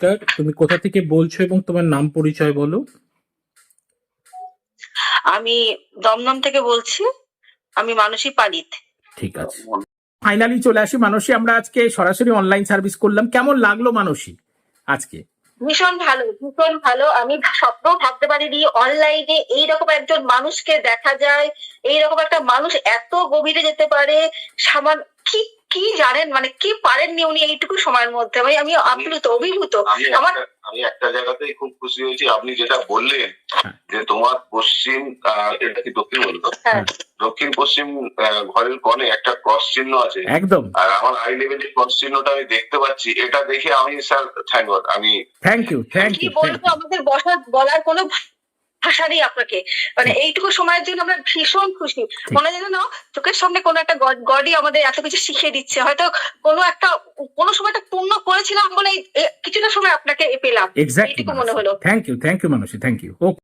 নমস্কার তুমি কোথা থেকে বলছো এবং তোমার নাম পরিচয় বলো? আমি দমদম থেকে বলছি আমি মানসী পালিত। ঠিক আছে। ফাইনালি চলে আসি মানসী আমরা আজকে সরাসরি অনলাইন সার্ভিস করলাম। কেমন লাগল মানসী আজকে? ভীষণ ভালো ভীষণ ভালো। আমি স্বপ্নও ভাবতে পারিনি অনলাইনে এইরকম একজন মানুষকে দেখা যায় এইরকম একটা মানুষ এত গভীরে যেতে পারে সামান কি কি জানেন মানে কি পারেননি উনি এইটুকু সময়ের মধ্যে? ভাই আমি আপ্লুত অভিভূত আমার আমি একটা জায়গাতেই খুব খুশি হয়েছি। আপনি যেটা বললেন হ্যাঁ। যে তোমার পশ্চিম এটা কি দক্ষিণ বলতো হ্যাঁ। দক্ষিণ পশ্চিম আহ, ঘরের কোণে একটা ক্রস চিহ্ন আছে। একদম। আর আমার আই লেভেলের ক্রস চিহ্নটা আমি দেখতে পাচ্ছি এটা দেখে আমি স্যার থ্যাংক গড আমি থ্যাংক ইউ থ্যাংক কি ইউ বলব আমাদের বসার বলার কোনো নেই আপনাকে। মানে এইটুকু সময়ের জন্য আমরা ভীষণ খুশি। মনে যেন না চোখের সামনে কোনো একটা গডই আমাদের এত কিছু শিখিয়ে দিচ্ছে। হয়তো কোনো একটা কোনো সময়টা পূর্ণ করেছিলাম বলে কিছুটা সময় আপনাকে পেলাম। এইটুকু মনে হলো। Thank you thank you Manushi thank you